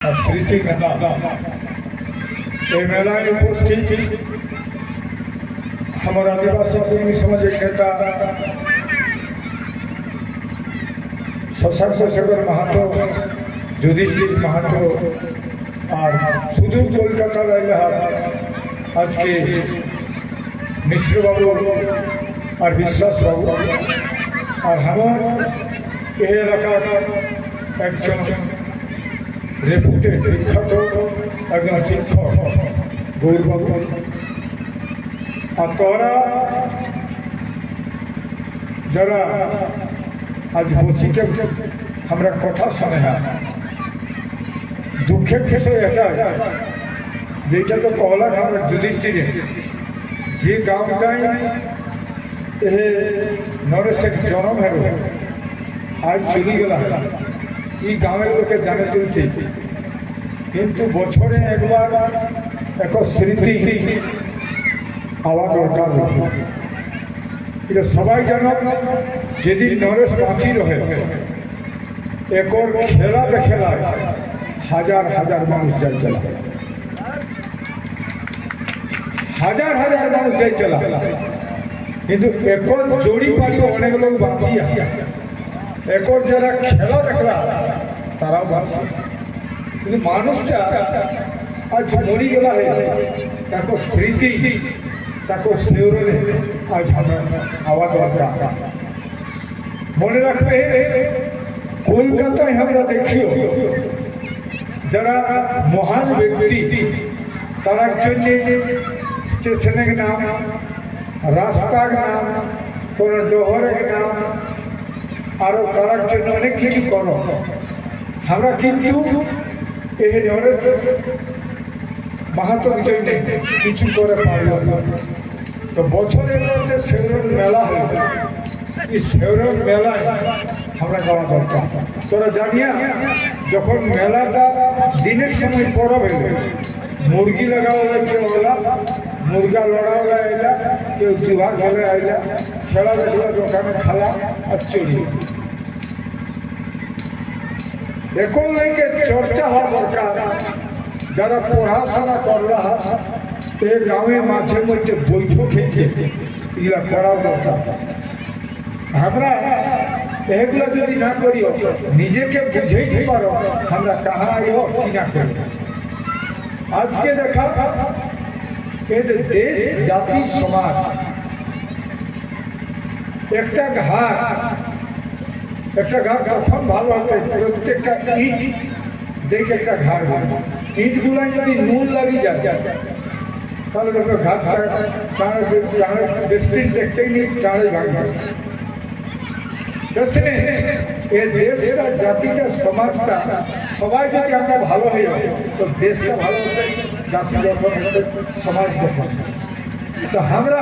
আর স্মৃতি মেলা এই মেলায় উপস্থিত আমার আদিবাসী কর্মী সমাজের নেতা শশাঙ্ক শেখর মাহাতো যুধিষ্ঠির মাহাতো আর সুদূর কলকাতা রাইলাহাট আজকে মিশ্রবাবু আর বিশ্বাসবাবু আর আমার এই এলাকার একজন রেপুটেড বিখ্যাত একজন শিক্ষক গৌরবাবু আর তোরা যারা আজ বসিকে আমরা কথা শোনে না। দুঃখের বিষয় এটা যেটা তো কহলা আমরা যুধিষ্ঠিরে যে গাঁওটাই এ নরেশের জন্ম হেল আজ চলে গেল এই গ্রামের লোকে জানে চলছে কিন্তু বছরে একবার এক স্মৃতি হওয়া দরকার এটা সবাই জানো, যেদিন নরেশ বাঁচি রহে একর খেলা খেলায় হাজার হাজার মানুষ যাই চলা হাজার হাজার মানুষ যাই চলা কিন্তু একর জড়ি পাড়ি অনেক লোক বাঁচি আছে একর যারা খেলা দেখলা তারাও বাঁচি কিন্তু মানুষটা আজ মরি গেলা হয়ে তাকে স্মৃতি, তাকে শিউরে আজ আমরা আওয়াজ দরকার মনে রাখবে, কলকাতায় আমরা দেখিও, যারা মহান ব্যক্তি, তার জন্য স্টেশনের নাম, রাস্তার নাম, কোন ডহরের নাম, আরও করার জন্য অনেক কিছু করো। আমরা কিন্তু এই নরেশ মাহাতো বিজয় কিছু করে পারল। তো বছরের মধ্যে সেরন মেলা হয় এই সেরন মেলায় আমরা যাওয়া দরকার তোরা জানিয়া, যখন মেলাটা দিনের সময় পড়াবে, মুরগি লাগাওয়া কেউ হলা মুরগা লড়াওয়া আইলা কেউ জুয়া খেলে আইলা খেলা দেখলা দোকানে খালা আর চলি এখন লাইকে চর্চা হওয়া দরকার। যারা পড়াশোনা করলা এ গ্রামে মাঝে মধ্যে বৈঠক এগুলা করা দরকার। আমরা এগুলো যদি না করি নিজেকে বুঝেইতে পারো আমরা কাহা আইও, কি না করি আজকে দেখা যে দেশ, জাতি, সমাজ, একটা ঘাট একটা ঘাট তখন ভালো হবে প্রত্যেকটা ইট, দেখে একটা ঘাট হবে ইটগুলা যদি নুন লাগি যায়, তাহলে দেখো ঘাট চাঁড়ে চাঁড়ে বেশি দেখতেই নেই চাঁড়ে ভাঙবে দর্শনে এই দেশটা জাতিটা সমাজটা, সবাই যদি আমরা ভালো হই, তো দেশটা ভালো হবে জাতি গঠন হবে সমাজ গঠন হবে। তো আমরা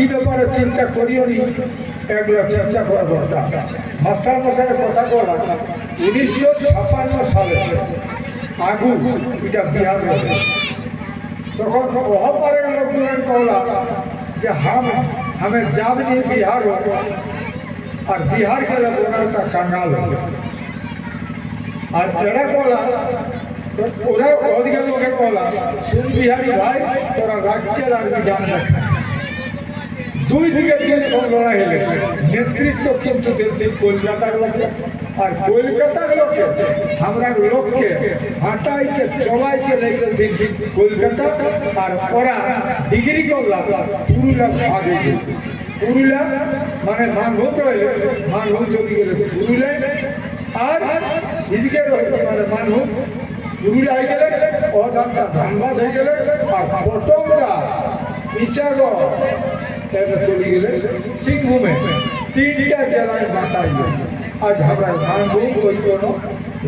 এই ব্যাপারে চিন্তা করিও নি। এগুলো চিন্তা করা দরকার মাস্টার মশাইয়ের কথা বলা উনিশশো ছাপান্ন সালে আগু এটা বিহার হবে তখন অহপারের লোকগুলো কহলা যে হাম हमें जाब नहीं बिहार हो और बिहार के लोग का कंगाल हो और एरा बोला तो ওরা ওদিকে লোকে বলা সুন বিহারি ভাই তোরা রাজ্যের আর বিধান দেখা দুই দিকে তিন লড়াই হলে নেতৃত্ব কিন্তু দিচ্ছে কলকাতার লোকে আর কলকাতার লোকে আমরা লোককে হাঁটাইকে চলাইকে লেগে দিচ্ছি কলকাতা আর ওরা ডিগ্রি করলাম পুরুলা ভাগে পুরুলা মানে মানভূম রইলে মানভূম চলে গেলে পুরুলাই আর এদিকে রইলে মানে মানভূম পুরুলা হয়ে গেলে ও দামটা ধানবাদ হয়ে গেলে, আর পটমটা ইচাগড় এটা চলে গেলে সিংভূমে তিনটা জেলায় বাঁটাই আজ আমরা মানভূম ওই কোনো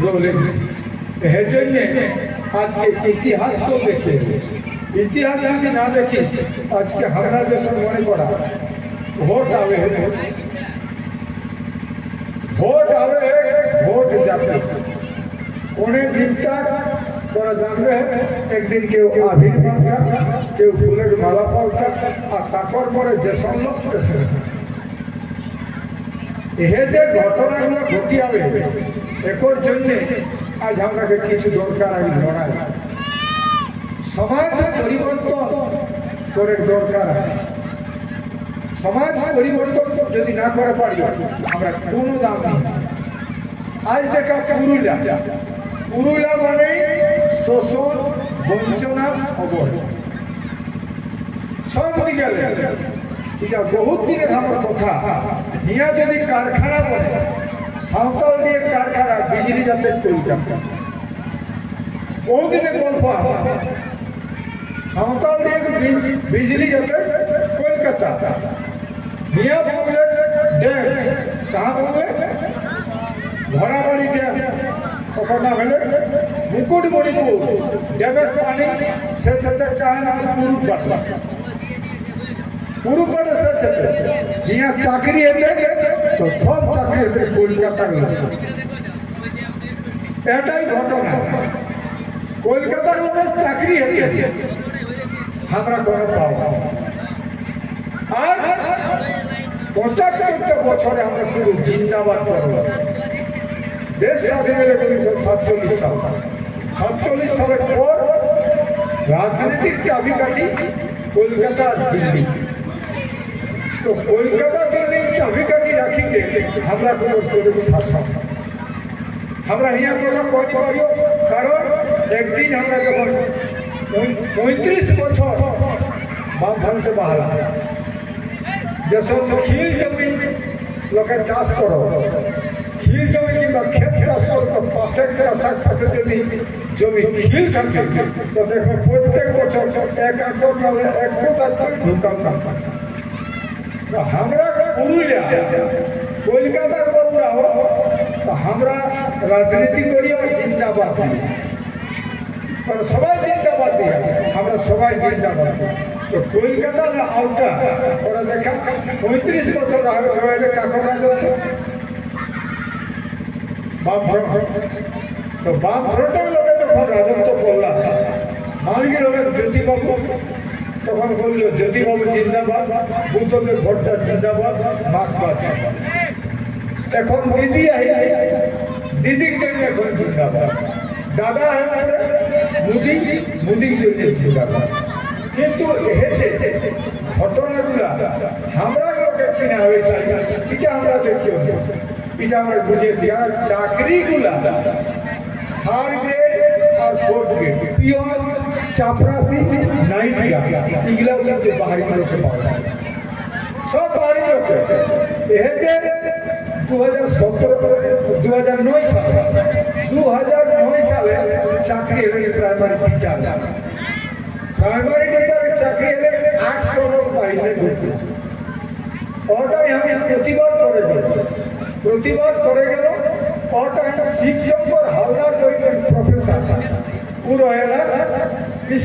রোলে এর জন্যে আজকে ইতিহাস তো দেখে ইতিহাস যদি না দেখি আজকে আমরা দেশের মনে করা ভোট আবে ভোট আবে ভোট যাবে কোনে দিনটা তোরা জানবে একদিন কেউ আবির পাল্টা কেউ ফুলের মালা পাল্টা আর তারপর পরে যে লোক এ যে ঘটনাগুলো ঘটিয়াবে, একর জন্যে আজ আপনাকে কিছু দরকার আমি লড়াই সমাজ পরিবর্তন করে দরকার। সমাজ পরিবর্তন যদি না করে পারি, আমরা কোনো দাম আজ দেখা পুরুলিয়া। পুরুলিয়া মানে শোষণ বঞ্চনা অবহেলা সব দিকে এটা বহুত দিনের আমার কথা। নিয়া যদি কারখানা বলে সাঁওতাল দিয়ে কারখানা, বিজলি যাতে কলকাতা বহুদিনের গল্প। সাঁওতাল দিয়ে বিজলি যাতে কলকাতা। নিয়া বললে ড্যাম কাহা বললে ঘোড়াবাড়ি ড্যাম ওখানে হলে মুকুটমণিপুর ড্যামের পানি সে সাথে কাহিনী পুরুষ বাটলা পুরুষ বাটে সে সাথে ইয়া চাকরি এলে তো সব চাকরি এলে কলকাতার লোক এটাই ঘটনা। কলকাতার লোকের চাকরি এলে আমরা কোনো পাবো। আর পঁচাত্তরটা বছরে আমরা শুধু জিন্দাবাদ করব দেশ স্বাধীন হলে উনিশশো সাতচল্লিশ সাল। সাতচল্লিশ সালের পর রাজনীতির চাবিকাঠি কলকাতা দিল্লি। তো কলকাতা দিল্লির চাবিকাঠি রাখিতে আমরা কোনো শাসন আমরা হিয়া কথা কই করিও কারণ একদিন আমরা যখন পঁয়- পঁয়ত্রিশ বছর বাম ভাঙতে বাহালা যেসব ক্ষীর জমি লোকে চাষ করো ক্ষীর জমি কিংবা ক্ষেত চাষ করো তো পাশের চাষার সাথে যদি জমি ক্ষীর থাকে তো দেখো প্রত্যেক বছর এক একর নাহলে এক কোটা ঢুকাম না তো আমরা পুরুলিয়া কলকাতার তো আমরা রাজনীতি করি আর জিন্দাবাদ। কারণ সবাই জিন্দাবাদ দিই আমরা সবাই জিন্দাবাদ। তো কলকাতার আওতা, ওরা দেখা, পঁয়ত্রিশ বছর হয়ে কাকর বাম ফ্রন্ট তো বাম ফ্রন্টের লোকে যখন রাজত্ব করলাম, মালিকের লোকের জ্যোতিবাবু, তখন বলল, জ্যোতিবাবু জিন্দাবাদ বুদ্ধদেব ভট্টাচার্য জিন্দাবাদ মাসবাদ এখন দিদি আই দিদির জন্য এখন জিন্দাবাদ। দাদা মুদি, মুদির জন্য জিন্দাবাদ। কিন্তু হেতে ঘটনাগুলা আমরা লোকের কিনা হয়েছে এটা আমরা দেখিও আমরা বুঝে দিয়া চাকরিগুলা থার্ড গ্রেড আর ফোর্থ গ্রেড পিওর চাপরাসি নাইট এগুলা কিন্তু বাহারি লোকে পাওয়া যায় সব বাহারি লোকে এ যে দু হাজার সতেরো দু হাজার নয় সালে। দু হাজার নয় সালে চাকরি এলো প্রাইমারি টিচার প্রাইমারি টিচারের চাকরি এলে আটশো লোক বাইরে ঢুকবে ওটাই আমি প্রতিবাদ করে দিল প্রতিবাদ করে গেল। হালদার জয়ীর প্রফেসর। পুরো এলার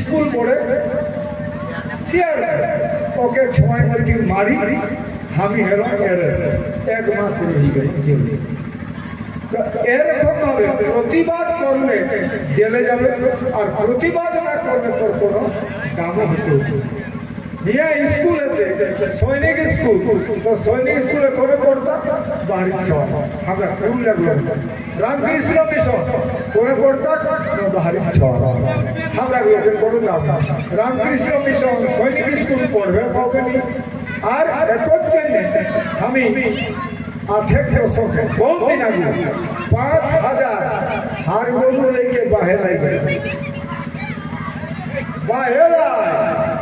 স্কুল পড়ে চেয়ার ওকে ছয় বলছি মারি আমি হেলো এরে। এক মাস রয়ে প্রতিবাদ করলে জেলে যাবে আর প্রতিবাদ না করলে তোর কোনো কামও হতে নিয়ে স্কুলেতে সৈনিক স্কুল, তো সৈনিক স্কুলে করে পড়তাম, বাড়ির ছয় আমরা খুব লাগল রামকৃষ্ণ মিশন করে পড়তাম বাড়ির ছয় আমরা লোকে করতাম রামকৃষ্ণ মিশন সৈনিক স্কুল পড়বে, পাবে। আর এত জন্য আমি আঠেক বছর বহুত দিন আগে পাঁচ হাজার হার গরু লেকে বাহে লাগে বাহেরায়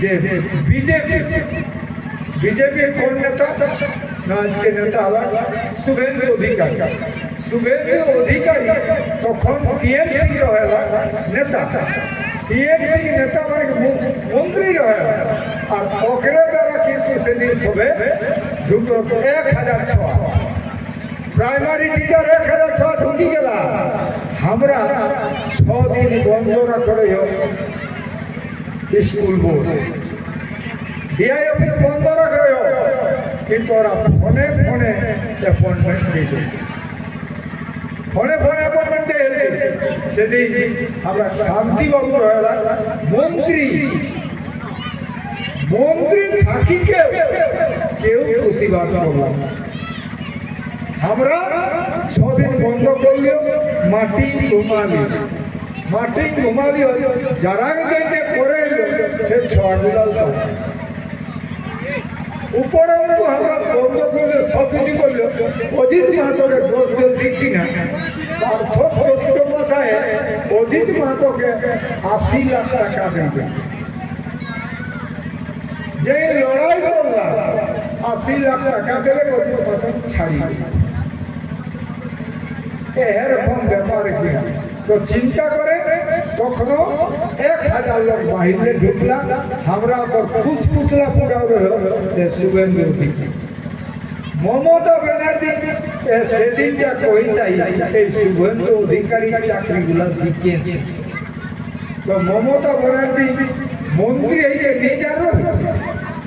যে বিজেপি বিজেপির কোন নেতা না আজকে নেতা হলো শুভেন্দু অধিকারী শুভেন্দু অধিকারী তখন টিএমসি রহেলা নেতা টিএমসি নেতা মানে মু- মন্ত্রী রহেলা আর ওকরে দ্বারা কিন্তু সেদিন সবে ঢুকলো এক হাজার ছ প্রাইমারি টিচার এক হাজার ছ ঢুকি গেলা আমরা ছদিন বন্ধ রাখলে স্কুল বোর্ড। ডিআই অফিস বন্ধ রাখলে কিন্তু ওরা ফোনে ফোনে অ্যাপয়েন্টমেন্ট দিয়েছে। ফোনে ফোনে অ্যাপয়েন্টমেন্ট দিয়ে সেদিন আমরা শান্তিবাবু রয়েলা মন্ত্রী মন্ত্রী থাকি কেউ কেউ প্রতিবাদ করলাম। আমরা ছদিন বন্ধ করলেও মাটি ঘুমালি মাটি ঘুমালি যারা এলো, সে ছগুলা উপরন্তু আমরা বন্ধ করলে অজিত মাহাতোকে দোষ ঠিক কিনা? অজিত মাহাতোকে আশি লাখ টাকা দেবে। যে লড়াই করলাম আশি লাখ টাকা দিলে অজিত মাহাতো ছাড়িয়ে এরকম ব্যাপার কিনা তো চিন্তা করে তখন এক হাজার লোক বাহিরে ঢুকলাম। আমরা ওপর ফুসফুসলা ফুটাও শুভেন্দু অধিকারী। মমতা ব্যানার্জি সেদিনটা কইতাই এই শুভেন্দু অধিকারী চাকরিগুলো দিকেছে তো মমতা ব্যানার্জি, মন্ত্রী যে নিজের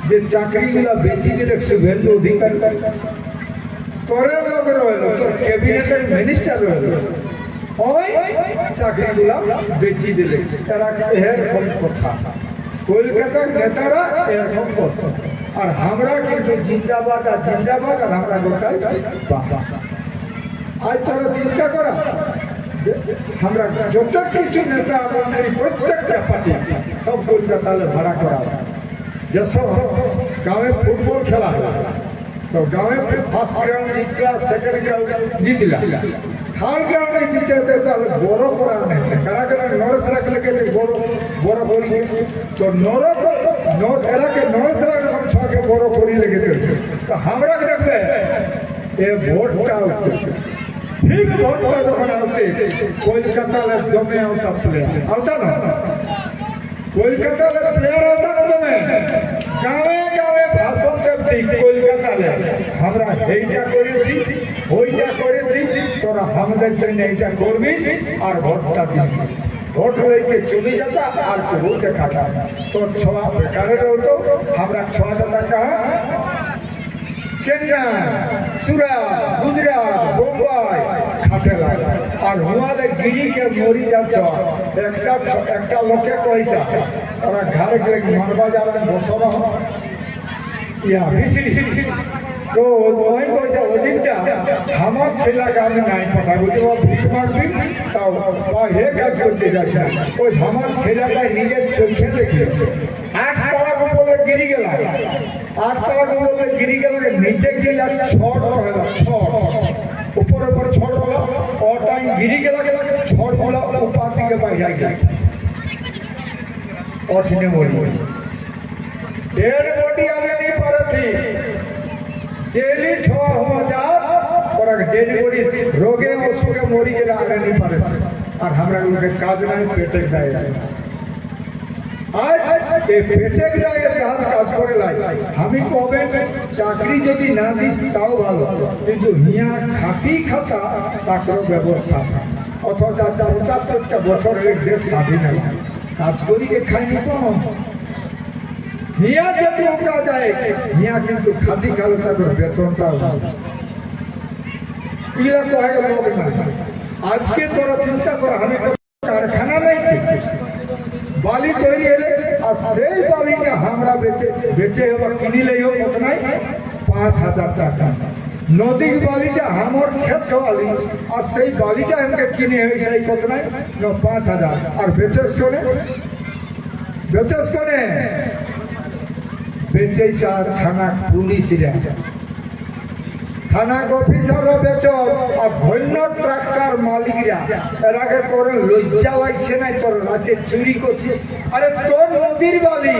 যে চাকরিগুলো বেঁচে দিলে শুভেন্দু অধিকারী তোরে লোক রইল, ক্যাবিনেটের মিনিস্টার রইল। ওই চাকরিগুলা বেচি দিলে। তারা এরকম কথা। কলকাতার নেতারা এরকম কথা। আর আমরা কিন্তু জিন্দাবাদ আর জিন্দাবাদ আর আমরা গোটাই আজ তোরা চিন্তা করা আমরা যত কিছু নেতা মন্ত্রী প্রত্যেকটা পার্টি, সব কলকাতা ভাড়া করা। যেসব গাঁয়ে ফুটবল খেলা তো গাঁয়ে ফার্স্ট গ্রাউন্ড জিতলা সেকেন্ড গ্রাউন্ড জিতলা থার্ড গ্রাউন্ডে জিতে তাহলে বড় করা নেই। কারা কারা নরেশ রাখলে কে বড় বড় করি তো নরক নর- এরাকে নরেশ রাখলে ছকে বড় করি লেগে তো আমরা দেখবে? এ ভোটটা উঠবে। ঠিক ভোটটা যখন আউতে কলকাতার জমে আউতা প্লেয়ার আউতা না কলকাতার প্লেয়ার আউতা না জমে। গাঁয়ে গাঁয়ে ভাষণ দেবছি কলকাতালে আমরা এইটা করেছি ওইটা করেছি। তোরা আমাদের জন্য এইটা করবি আর ভোটটা দিবি। ভোট লইতে চলে যেতা আর কেউ দেখাতা তোর ছোয়া বেকারের হতো, আমরা ছোয়া খাটে মরি যাচ্ছ। একটা লোকে কইসা ঘরে গেলে মারবা যাবেন বসর ইয়া তো ওই কইছে ওদিনটা আমার ছেলেকে আমি নাই পাঠাই বলছি, ও ভিক মারছি, তাও হে কাজ করতে যাচ্ছে। ওই আমার ছেলেটা নিজের চোখে আট তালা বলে গিরি গেলাম। আট তালা বলে গিরি গেলাম, নিচে গেলে ছট হলো, ছট। উপর উপর ছট হলো ও টাইম গিরি গেলা গেলা ছট হলো উপর দিকে বাইরে গেল ওঠিনে মরি এর বডি আমি পারছি। ডেলি ছ হাজার ওরা ডেড বডি রোগে অসুখে মরি গেলে আগে नहीं পারছি আর আমরা লোকে কাজ নাই, পেটে যায় আজ এই পেটে যায় যার কাজ করে লাই। আমি কবে চাকরি যদি না দিস, তাও ভালো। কিন্তু হিয়া খাটি খাতা তাকে ব্যবস্থা। অথচ পঁচাত্তরটা বছর এই দেশ স্বাধীন। কাজ করিকে খাইনি কম হিয়া যদি ওটা যায় হিয়া কিন্তু খাদি খালো তাদের বেতনটাও এগুলা কয়ে লোক না আজকে তোরা চিন্তা কর, আমি কারখানা নাই বালি তৈরি হলে, আর সেই বালিটা আমরা বেচে বেচে এবার কিনিলে কত নাই। পাঁচ হাজার টাকা। নদীর বালিটা আমার ক্ষেত বালি আর সেই বালিটা আমাকে কিনে হয়েছে এই কত পাঁচ হাজার। আর বেচেস করে বেচেস করে বেচেই স্যার থানা পুলিশরা থানা অফিসাররা বেচ আর ধন্য ট্রাক্টর মালিকরা এর আগে করে লজ্জা লাগছে না তোর রাতে চুরি করছিস আরে তোর নদীর বালি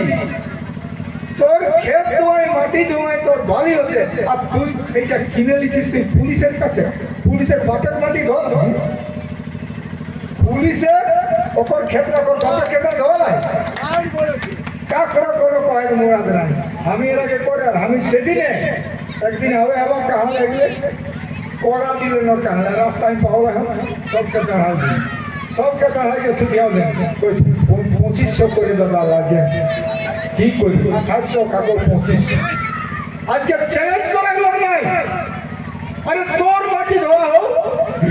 তোর ক্ষেত ধোয়ায় মাটি ধোয়ায় তোর বালি হচ্ছে আর তুই সেইটা কিনে নিচ্ছিস তুই পুলিশের কাছে? পুলিশের বাপের মাটি ধর পুলিশের ওপর ক্ষেত ওপর বাপের ক্ষেত ধোয়ায় কাকরা করো কয়েক মোড়াদ নাই। আমি এর আগে করে আর আমি সেদিনে একদিন হবে আবার কাহাল এগুলো করা দিল না কাহাল রাস্তায় পাওয়া হবে সবকে কাহাল সবকে কাহালকে ছুটি হবে। পঁচিশশো করে দাদা লাগে কি করি? সাতশো কাগজ পঁচিশ আজকে চ্যালেঞ্জ করা লোক নাই। আরে তোর মাটি ধোয়া হোক,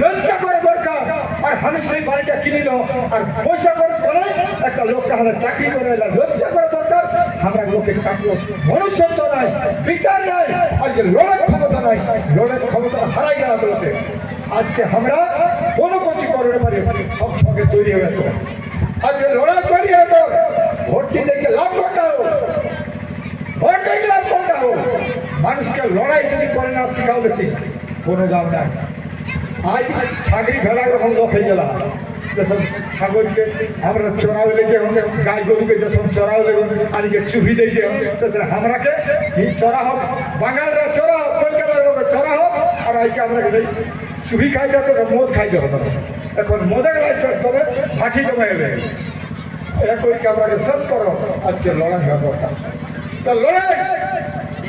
লজ্জা করে দরকার। আর আমি সেই বাড়িটা কিনিল আর পয়সা করে একটা চাকরি করে আমরা নাই, বিচার নাই, আজকে ক্ষমতা নাই ক্ষমতা হারাই আজকে আমরা কোনো কিছু পারি সব তৈরি আজকে তৈরি ভোটটি হবে ভোট হবে মানুষকে লড়াই যদি করে না, শিখাও বেশি। কোনো দাম নাই। আজ ছাগরি ভেলা রকম লোক হয়ে গেলাম। যেসব ছাগলকে আমরা চড়াও লেগে আমাদের গাই গরুকে যেসব চড়াও লেগে আজকে চুহি দিয়ে দিয়ে আমরাকে এই চড়া হোক বাঙালরা চড়া হোক কলকাতার লোকে চড়া হোক আর আজকে আমরা চুহি খাইতে হবে মদ খাইতে হবে এখন মদের লাইসেন্স হবে ভাটি জমা এলে একই আপনাকে শেষ করো আজকে লড়াই দরকার তা লড়াই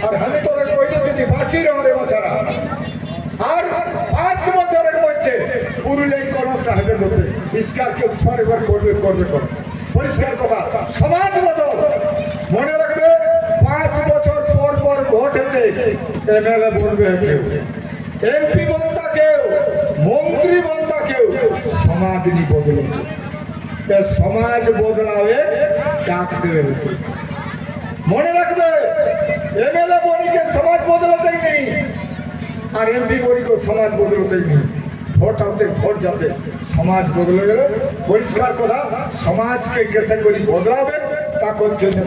আর আমি তোরা কইলে যদি বাঁচি রে বছরা, আর পাঁচ বছরের মধ্যে পুরুলিয়ায় কর্মটা হবে ধরবে ইস্কারকে পরিবার করবে করবে করবে। পরিষ্কার কথা সমাজ মতো মনে রাখবে, পাঁচ বছর পর পর ভোট হতে এমএলএ বলবে কেউ। এমপি বনতা কেউ, মন্ত্রী বনতা কেউ, সমাজ নি বদলে সমাজ বদলাবে, ডাক দেবে মনে রাখবে, এমএলএ বনিকে সমাজ বদলাতেই নেই, আর এমপি বনিকে সমাজ বদলাতেই নেই। ভোট হতে ভোট যাতে সমাজ বদলে গেলে, পরিষ্কার কথা, সমাজকে কেসে করি বদলাবে তাকর জন্য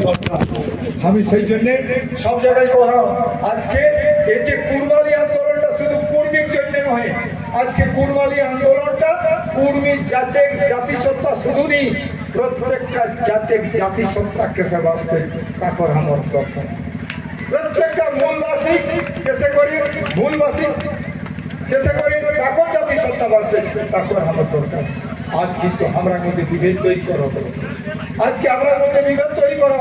আমি সেই জন্য সব জায়গায় কথা আজকে এই যে কুরবানি আন্দোলনটা শুধু কুর্মীর জন্য নয়, আজকে কুরবানি আন্দোলনটা কুর্মী জাতের জাতিসত্তা শুধু নেই, প্রত্যেকটা জাতের জাতিসত্তা কেসে বাঁচতে তাকর আমার দরকার। প্রত্যেকটা মূলবাসী কেসে করি তাকর বাঁচতে তাকর আমার দরকার আজ কিন্তু আমরা মধ্যে বিভেদ তৈরি করা আজকে আমরা মধ্যে বিভেদ তৈরি করা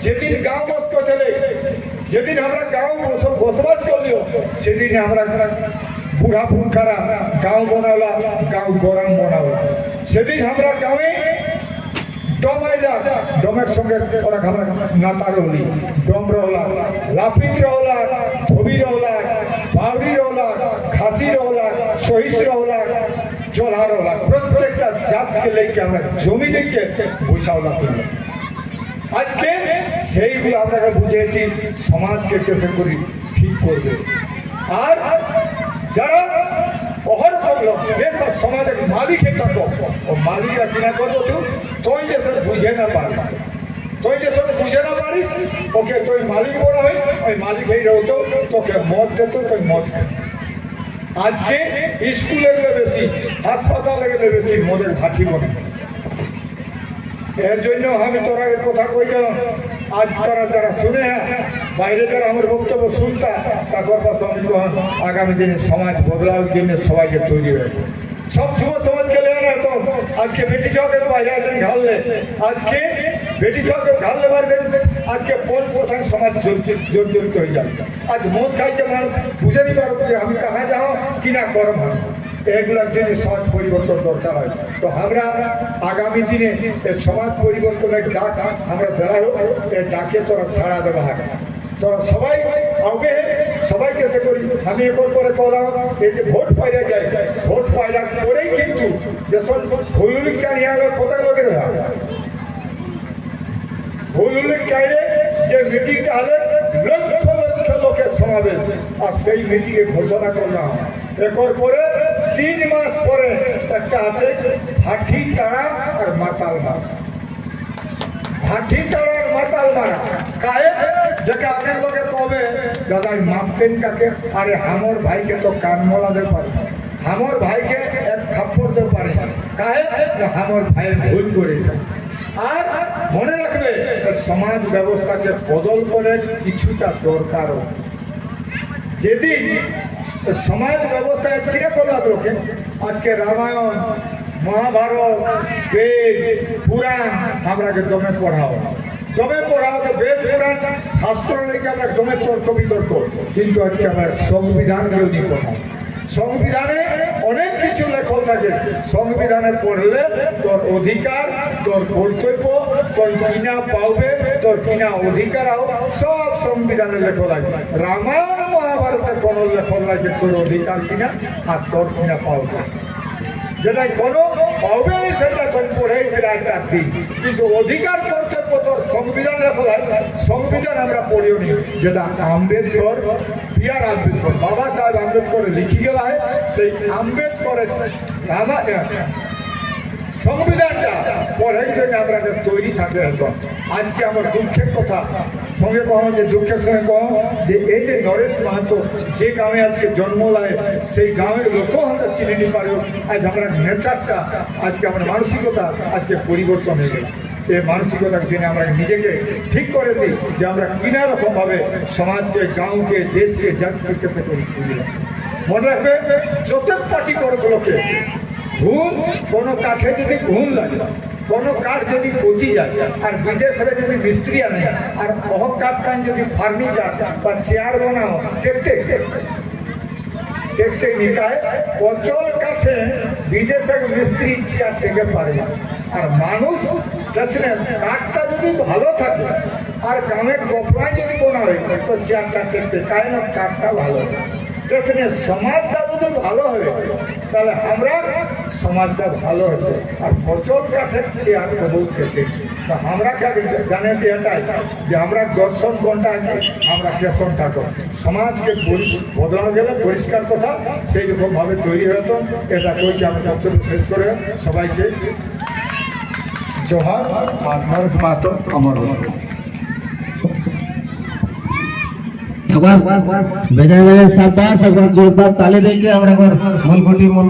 যেদিন গাঁও মস্ত চলে, যেদিন আমরা গাঁও বস- বসবাস করলিও, সেদিন আমরা বুড়া পুরখারা গাঁও বনাওলা গাঁও গরম বনাওলা সেদিন আমরা গাঁয়ে ডমাইলা, ডমের সঙ্গে ওরা আমরা নাতা রহলি ডম রহলা রহলা ধবি রহলা বাউরি রহলা খাসি রহলা সহিস রহলা জলহা রহলা প্রত্যেকটা জাতকে লেগে আমরা জমি লেগে বৈশাওলা করলাম আজকে সেইগুলো আপনাকে বুঝিয়েছি, সমাজকে চেষ্টা করি ঠিক করবে। আর যারা অহর করল যেসব সমাজের মালিকের থাকো, ও মালিকরা কিনা করব তুই? তুই যে বুঝে না পারিস তুই যে সব বুঝে না পারিস, ওকে তুই মালিক বলা হয়, ওই মালিক হয়ে রহতো তোকে মদ দিত তুই মদ খেত। আজকে স্কুলে গেলে বেশি, হাসপাতালে গেলে বেশি মদের ভাটি বনে এর জন্য আমি তোরা কথা কই আজ তারা যারা শুনে, বাইরে যারা আমার বক্তব্য শুনতা তারপর আগামী দিনে সমাজ বদলানোর জন্য সবাইকে তৈরি হয়ে সব যুব সমাজকে লেগে না আজকে বেটি চকের বাইরে ঘাললে আজকে বেটি চকে ঘাললে বাইরে আজকে কোন প্রধান সমাজ জর্জর- জর্জরিত হয়ে যাবে। আজ মদ খাইতে মানুষ বুঝে নিতে পারব যে আমি কাহা যাও কিনা করম হয় এগুলোর জন্য সমাজ পরিবর্তন দরকার হয়। তো আমরা আগামী দিনে সমাজ পরিবর্তনের ডাক আমরা বেড়া হোক এই ডাকে তোরা সাড়া দেওয়া হয় তোরা সবাই আগে সবাইকে সে করি, আমি একর করে কলাম, এই যে ভোট পাইলা যায়, ভোট পাইলা পরেই কিন্তু যেসব হুলুলিক কানিয়া কোথায় লোকের হয় হুলুলিক কাইলে যে মিটিংটা হলে লক্ষ লক্ষ লোকের সমাবেশ। আর সেই মিটিংয়ে ঘোষণা করলাম। একর পরে তিন মাস পরে একটা হাতে হাঠি তাড়া আর মাতাল মারা। হাঠি তাড়া আর মাতাল মারা। কায়ে যেটা আপনার লোকে কবে দাদা মাপতেন কাকে? আরে হামর ভাইকে তো কান মোলাতে পারে। হামর ভাইকে এক থাপ্পড় দিতে পারে। কাহে না হামর ভাইয়ের ভুল করেছে। আর মনে রাখবে যে সমাজ ব্যবস্থাকে বদল করে কিছুটা দরকারও। যেদিন সমাজ ব্যবস্থা কিনে করলাম লোকে, আজকে রামায়ণ, মহাভারত, বেদ, পুরাণ আমরাকে জমে পড়াও। জমে পড়াও তো বেদ, পুরাণ, শাস্ত্র লেগে আমরা জমে তর্ক। বিতর্ক কিন্তু আজকে আমরা সংবিধান নিয়ে পড়াও। সংবিধানে অনেক কিছু লেখক থাকে। সংবিধানে পড়লে তোর অধিকার, তোর কর্তব্য, তোর কিনা পাবে তোর কিনা অধিকার সব সংবিধানে লেখা লাগে। রামায়ণ মহাভারতে কোনো লেখা লাগে তোর অধিকার কিনা আর তোর কিনা পাওয়া যেটা কোনো পাবে সেটা তোর পড়ে, সেটা একটা কিন্তু অধিকার কর্তব্য সংবিধান লাগে সংবিধান আমরা পড়িও যেটা আম্বেদকর বি আর আম্বেদকর, বাবা সাহেব আম্বেদকর লিখি গেলা সেই আম্বেদকরের সংবিধানটা পড়ার জন্য একটা তৈরি থাকতে এখন আজকে আমার দুঃখের কথা, সঙ্গে কহো যে দুঃখের সঙ্গে কহো যে এই যে নরেশ মাহাতো যে গ্রামে আজকে জন্ম লায় সেই গ্রামের লোকও আমরা চিনে নিতে পারো আজ আমরা নেচারটা, আজকে আমার মানসিকতা আজকে পরিবর্তন হয়ে গেল। এই মানসিকতার জন্য আমরা নিজেকে ঠিক করে দিই, যে আমরা কিনা রকম ভাবে সমাজকে, গাঁওকে, দেশকে জাতিকে তুলি মনে রাখবে যত পার্টি করগুলোকে ঘুম, কোনো কাঠে যদি ঘুম লাগে, কোনো কাঠ যদি পচি যায়, আর বিদেশে যদি মিস্ত্রি আনে, আর অহক কাঠ কান যদি ফার্নিচার বা চেয়ার বানাও, দেখতে দেখতে নিকায় অচল কাঠে বিদেশের মিস্ত্রি চেয়ার থেকে পারে। আর মানুষ দেখলেন কাঠটা যদি ভালো থাকে, আর গ্রামের গোপলায় যদি বোনা হয় তো চেয়ারটা তাই না? কাঠটা ভালো সমাজটা যদি ভালো হবে তাহলে আমরা সমাজটা ভালো হবে আর অচল কাঠের চেয়ার কবু খেতে। তো আমরা জানে যে এটাই? যে আমরা দর্শন কোনটা আমরা কেশন থাকো। সমাজকে বদলানো গেলে পরিষ্কার কথা সেই রকম ভাবে তৈরি হতো। এটা কইকে আমি বক্তব্য শেষ করে সবাইকে জোহার নরেশ মাহাতো আমার বেজায় সাব্বাস একবার জোরদার তালে দেখে আমরা ঘটি মন